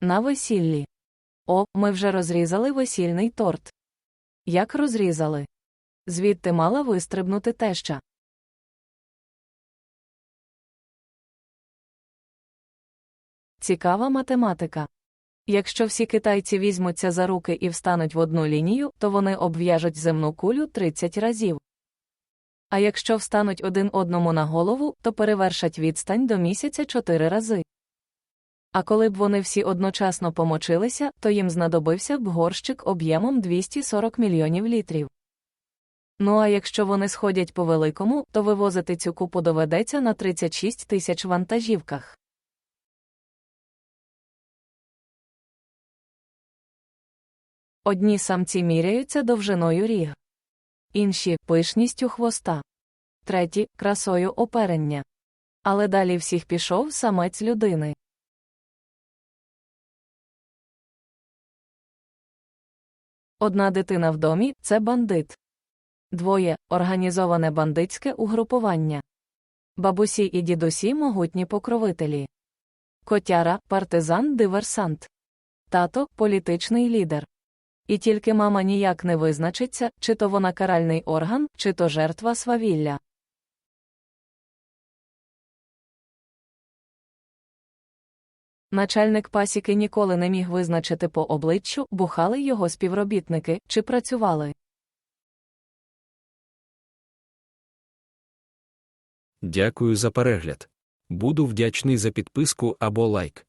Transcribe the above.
На весіллі. О, ми вже розрізали весільний торт. Як розрізали? Звідти мала вистрибнути теща. Цікава математика. Якщо всі китайці візьмуться за руки і встануть в одну лінію, то вони обв'яжуть земну кулю 30 разів. А якщо встануть один одному на голову, то перевершать відстань до місяця 4 рази. А коли б вони всі одночасно помочилися, то їм знадобився б горщик об'ємом 240 мільйонів літрів. Ну а якщо вони сходять по великому, то вивозити цю купу доведеться на 36 тисяч вантажівках. Одні самці міряються довжиною ріг, інші пишністю хвоста, треті красою оперення. Але далі всіх пішов самець людини. Одна дитина в домі це бандит. Двоє організоване бандитське угрупування. Бабусі і дідусі могутні покровителі. Котяра партизан диверсант. Тато політичний лідер. І тільки мама ніяк не визначиться, чи то вона каральний орган, чи то жертва свавілля. Начальник пасіки ніколи не міг визначити по обличчю, бухали його співробітники чи працювали. Дякую за перегляд. Буду вдячний за підписку або лайк.